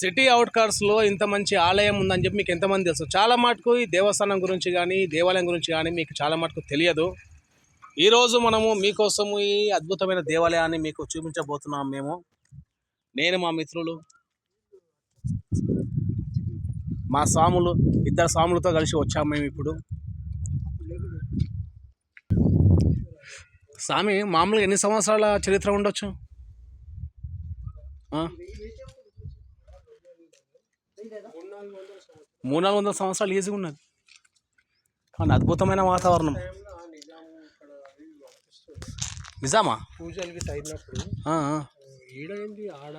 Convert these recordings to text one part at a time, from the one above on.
City అవుట్కర్స్లో ఇంత మంచి ఆలయం ఉందని చెప్పి మీకు ఎంతమంది తెలుసు? చాలా మటుకు ఈ దేవస్థానం గురించి కానీ దేవాలయం గురించి కానీ మీకు చాలా మటుకు తెలియదు. ఈరోజు మనము మీకోసము ఈ అద్భుతమైన దేవాలయాన్ని మీకు చూపించబోతున్నాం మేము. నేను మా మిత్రులు మా స్వాములు ఇద్దరు స్వాములతో కలిసి వచ్చాము మేము ఇప్పుడు. స్వామి మామూలుగా ఎన్ని సంవత్సరాల చరిత్ర ఉండొచ్చు? మూడు నాలుగు వందల సంవత్సరాలు ఈజీగా ఉన్నది. కానీ అద్భుతమైన వాతావరణం. నిజామా? పూజలకి. ఈడైంది ఆడ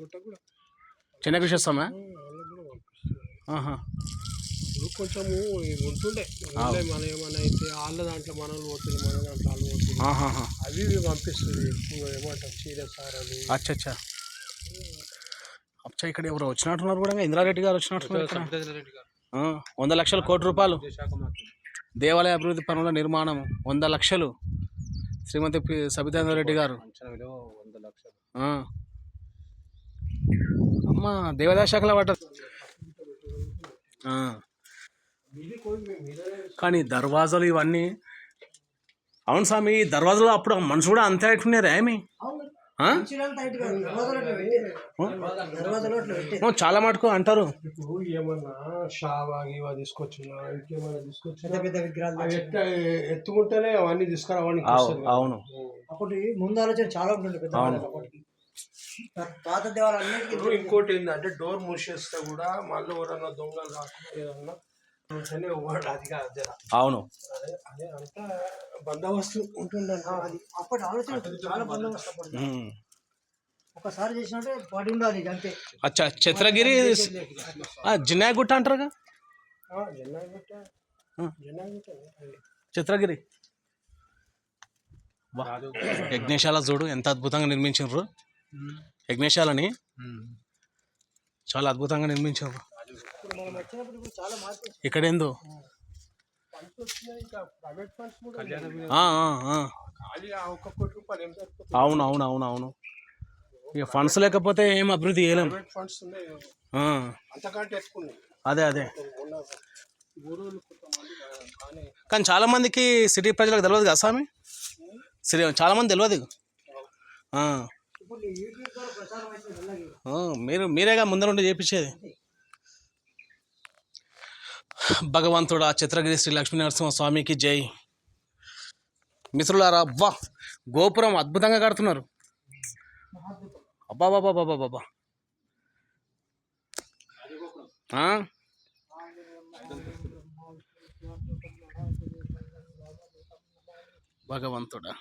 గుట్ట కూడా. చెన్నకృష్ణ స్వామి కొంచెము ఉంటుండే. మన ఏమైనా అయితే వాళ్ళ దాంట్లో మనలు పోతుంది మన దాంట్లో వాళ్ళు పోతుంది. అవి ఇవి పంపిస్తుంది ఏమంటారు? చీర సారాలు అచ్చా ఇక్కడ ఎవరు వచ్చినట్టున్నారు కూడా ఇంద్రారెడ్డి గారు వచ్చినట్టున్నారు వంద లక్షల కోటి రూపాయలు. దేవాలయ అభివృద్ధి పనుల నిర్మాణం వంద లక్షలు. శ్రీమతి పి సబితేంద్ర రెడ్డి గారు. వంద లక్షలు. ఆ. అమ్మ దేవాదాయ శాఖలో పడ్డది. కానీ దర్వాజాలు ఇవన్నీ అవును స్వామి ఈ దర్వాజాలు అప్పుడు మనుషులు కూడా అంతే అయిపోయినారా ఏమి? చాలా మటుకు అంటారు. ఇప్పుడు ఏమన్నా తీసుకొచ్చినా ఇంకేమైనా తీసుకొచ్చినా ఎత్తుకుంటేనే అవన్నీ తీసుకురావడానికి. అవును. అప్పటి ముందు ఆలోచన చాలా ఉంటుంది పాత ఇప్పుడు ఇంకోటి ఏంటంటే డోర్ మూసేస్తే కూడా మళ్ళీ ఎవరన్నా దొంగలు రాకుండా ఏదన్నా అవును. అదే అదే అంతా బందోబస్తు ఉంటుందంట అది. అప్పటి ఆలోచన చాలా బందోబస్తు అప్పటికి. ఉమ్. ఒకసారి చేసినట్టే పడి ఉండాలి అంతే. అచ్చా చిత్రగిరి ఆ, జిన్నాయగుట్ట అంటారుగా. చిత్రగిరి. వా. యజ్ఞశాల చూడు ఎంత అద్భుతంగా నిర్మించారు యజ్ఞశాలని. చాలా అద్భుతంగా నిర్మించారు ఇక్కడ ఏందో అవును అవును అవును అవును. ఇక ఫండ్స్ లేకపోతే ఏం అభివృద్ధి చేయలేం. అదే అదే. కానీ చాలా మందికి సిటీ ప్రజలకు తెలియదు కదా స్వామి? సరే చాలా మంది తెలియదు మీరు మీరేగా ముందరుండి చేపించేది? భగవంతుడా చిత్రగిరి శ్రీ లక్ష్మీనరసింహ స్వామికి జై. మిత్రులారా అబ్బా గోపురం అద్భుతంగా కడుతున్నారు. అబ్బా బాబా బాబా బాబా భగవంతుడా.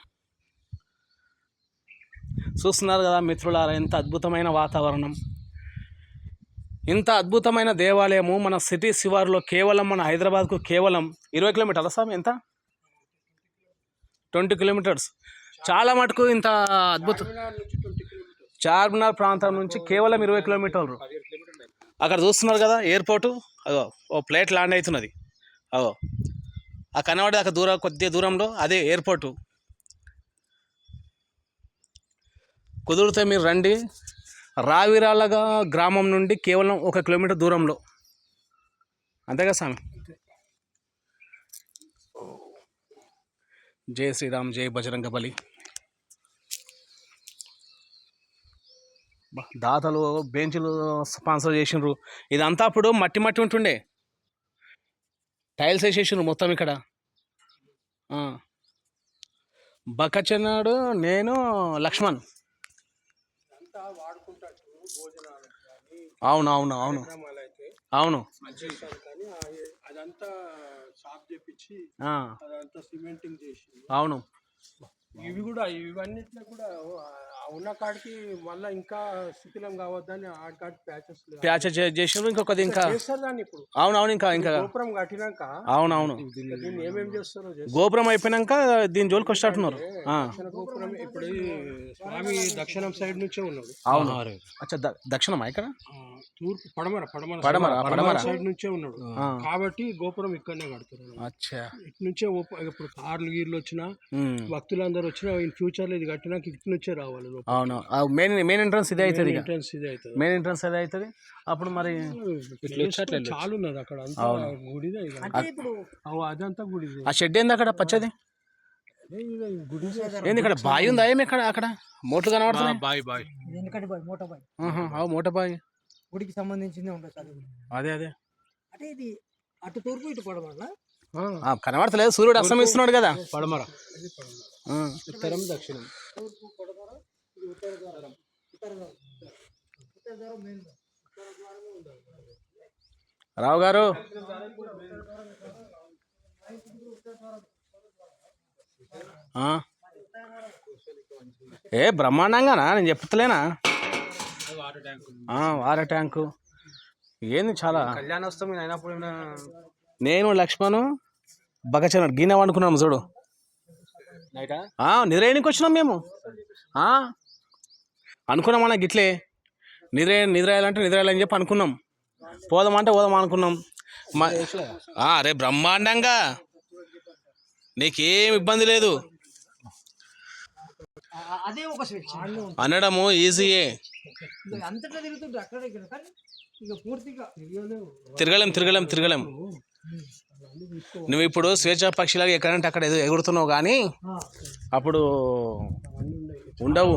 చూస్తున్నారు కదా మిత్రులారా ఎంత అద్భుతమైన వాతావరణం. ఇంత అద్భుతమైన దేవాలయము మన సిటీ శివారులో కేవలం మన హైదరాబాద్కు కేవలం ఇరవై కిలోమీటర్ల సార్ ఎంత? Twenty kilometres. చాలా మటుకు ఇంత అద్భుతం చార్మినార్ ప్రాంతం నుంచి కేవలం ఇరవై కిలోమీటర్లు. అక్కడ చూస్తున్నారు కదా ఎయిర్పోర్టు. అదో ఓ ప్లేట్ ల్యాండ్ అవుతున్నది. అదో ఆ కనబడే అక్కడ దూరం కొద్ది దూరంలో అదే ఎయిర్పోర్టు. కుదిరితే మీరు రండి. రావిరాలగా గ్రామం నుండి కేవలం ఒక కిలోమీటర్ దూరంలో. అంతేగా స్వామి? జై శ్రీరామ్ జై బజరంగ బలి దాతలు బెంచ్లు స్పాన్సర్ చేసిండ్రు. ఇదంతా అప్పుడు మట్టి మట్టి ఉంటుండే. టైల్స్ వేసేసిండ్రు మొత్తం ఇక్కడ. ఆ. బక్కచెన్నాడు నేను లక్ష్మణ్ అంతా వాడుకుంటారు భోజనాలు కానీ అవును అవును అవును. అవును. అదంతా సాఫ్ చేపించి అదంతా సిమెంటింగ్ చేసి అవును. ఇవి కూడా ఇవన్నిట్లో కూడా ఆ ఉన్న కాడికి మళ్ళీ ఇంకా శిథిలం కావద్దని ఆ కాడి ప్యాచెస్ ప్యాచ్ చే- చేసిండ్రు ఇంకొకది ఇంకా ఇప్పుడు. అవును అవును ఇంకా. ఇంకా గోపురం కట్టినాక అవును అవును దీన్ని ఏమేం చేస్తారో గోపురం అయిపోయినాక దీని జోలికి దక్షిణ గోపురం ఇప్పుడు స్వామి దక్షిణం సైడ్ నుంచే ఉన్నాడు. అవును. అచ్చా దక్షిణమా ఇక్కడ? తూర్పు పడమర పడమర పడమర, సైడ్- పడమర. సైడ్ నుంచే ఉన్నాడు. కాబట్టి గోపురం ఇక్కడనే కడుతున్నారు అచ్చా. ఇటు నుంచే ఇప్పుడు కార్లు గీర్లు వచ్చినా ఉమ్. భక్తులందరూ వచ్చినా ఇన్ ఫ్యూచర్లో ఇది కట్టినాక ఇటు నుంచే రావాలి. అవును. మెయిన్ మెయిన్ ఎంట్రన్స్ ఇదే అవుతుంది ఇక. ఎంట్రన్స్ ఇదే అవుతుంది. మెయిన్ ఎంట్రన్స్ అదే అవుతుంది? అప్పుడు మరి చాలా ఉన్నది అక్కడ. అంతా గుడిదే అదంతా గుడిదే. ఆ షెడ్ ఏంది అక్కడ? పచ్చది? ఏంది ఇక్కడ? బావి ఉందా ఏమి ఇక్కడ? అక్కడ మోట్లు కనబడుతున్నాయి? బాయ్ ఎందుకంటే బాయ్ మోటో బాయ్. ఆహా, అవు మూట బావి గుడికి సంబంధించింది ఉంటుంది. అదే అదే. అంటే ఇది అటు తూర్పు ఇటు పడమల ఆ, కనబడతలేదు. సూర్యుడు అస్తమిస్తున్నాడు కదా. పడమర. ఆ. ఉత్తరం దక్షిణం. తూర్పు పడమర ఇది ఉత్తర ద్వారం ఉత్తర ద్వారం ఉత్తర ద్వారం మెయిన్ రావు గారు. ఆ. ఏ బ్రహ్మాండంగానా? నేను చెప్తలేనా ఆ, వాటర్ ట్యాంకు. ఏంది చాలా? కళ్యాణోత్సవం అయినప్పుడు నేను లక్ష్మణు బగచన గిన్నె వండుకున్నాం చూడు. నైటా? ఆ, నిద్రేయనికి వచ్చినాం మేము. ఆ, అనుకున్నాం అన్న గిట్లే. నిద్ర నిద్రేయాలంటే నిద్రేయాలని చెప్పి అనుకున్నాం. పోదామంటే పోదాం అనుకున్నాం. అరే బ్రహ్మాండంగా. నీకేం ఇబ్బంది లేదు. అదే ఒక స్వేచ్ఛ. అనడము ఈజీయే. తిరగలేం తిరగలేం తిరగలేం. నువ్వు ఇప్పుడు స్వేచ్ఛా పక్షిలాగా ఎక్కడంటే అక్కడ ఏదో ఎగురుతున్నావు కానీ అప్పుడు ఉండవు.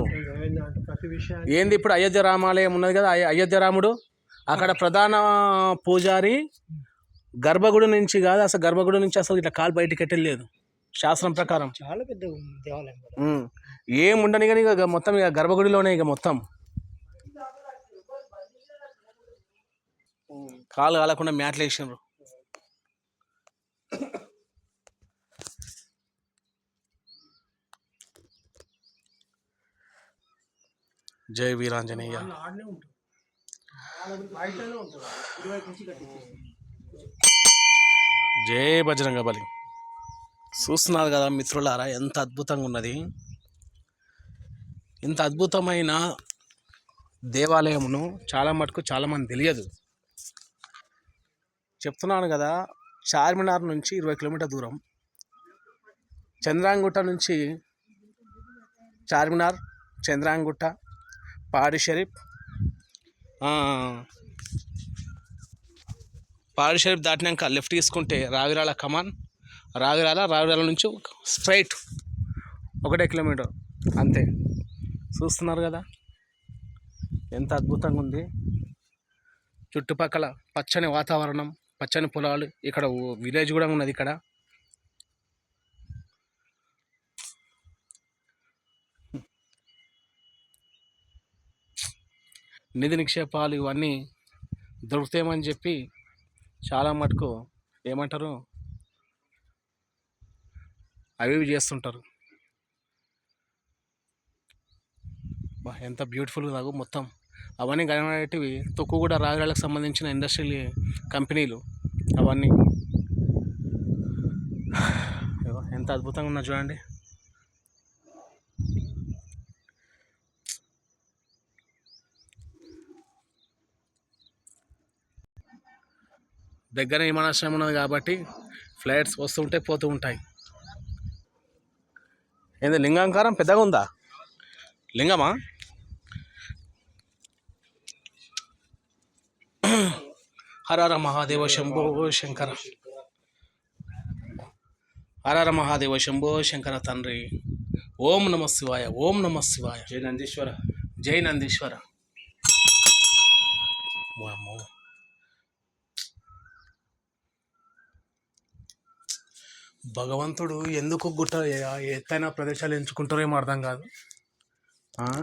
ఏంది ఇప్పుడు అయోధ్య రామాలయం ఉన్నది కదా? అయ- అయోధ్య రాముడు అక్కడ ప్రధాన పూజారి గర్భగుడి నుంచి కాదు అసలు గర్భగుడి నుంచి అసలు ఇట్లా కాలు బయటికి ఎట్టలేదు. శాస్త్రం ప్రకారం. చాలా పెద్ద దేవాలయం. ఏం ఉండని కానీ ఇక మొత్తం ఇక గర్భగుడిలోనే ఇక మొత్తం. కాలు కాలకుండా మ్యాట్లు వేసిండ్రు జై వీరాంజనేయ. ఆడనే ఉంటుంది బయటనే ఉంటుంది ఇరువైపు నుంచి కట్టించేసి. జై బజరంగ బలి. చూస్తున్నారు కదా మిత్రులారా ఎంత అద్భుతంగా ఉన్నది. ఇంత అద్భుతమైన దేవాలయమును చాలా మటుకు చాలామంది తెలియదు. చెప్తున్నాను కదా చార్మినార్ నుంచి ఇరవై కిలోమీటర్ దూరం. చంద్రాంగుట్ట నుంచి చార్మినార్ చంద్రాంగుట్ట పాడి షరీఫ్ పాడి షరీఫ్ దాటినాక లెఫ్ట్ తీసుకుంటే రావిరాల కమాన్. రావిరాల రావిరాల నుంచి స్ట్రైట్ ఒకటే కిలోమీటర్. అంతే. చూస్తున్నారు కదా? ఎంత అద్భుతంగా ఉంది. చుట్టుపక్కల పచ్చని వాతావరణం. పచ్చని పొలాలు ఇక్కడ విలేజ్ కూడా ఉన్నది ఇక్కడ. నిధి నిక్షేపాలు ఇవన్నీ దొరుకుతాయమని చెప్పి చాలా మటుకు ఏమంటారు? అవి చేస్తుంటారు. బా ఎంత బ్యూటిఫుల్గా తాగు మొత్తం. అవన్నీ కనబడేటివి తొక్కు కూడా రాగడానికి సంబంధించిన ఇండస్ట్రియల్ కంపెనీలు అవన్నీ. ఎంత అద్భుతంగా ఉన్నా చూడండి. దగ్గర విమానాశ్రయం ఉన్నది కాబట్టి ఫ్లైట్స్ వస్తుంటే పోతూ ఉంటాయి. ఏంది లింగాంకారం పెద్దగా ఉందా? లింగమా? హరహర మహాదేవ శంభో శంకర. హరహర మహాదేవ శంభో శంకర తండ్రి. ఓం నమ శివాయ ఓం నమ శివాయ. జై నందీశ్వర. జై నందీశ్వర. భగవంతుడు ఎందుకు గుట్ట ఎత్తైన ప్రదేశాలు ఎంచుకుంటారో ఏమో అర్థం కాదు. ఆ?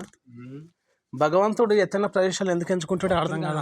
భగవంతుడు ఎత్తైన ప్రదేశాలు ఎందుకు ఎంచుకుంటాడో అర్థం కాదు?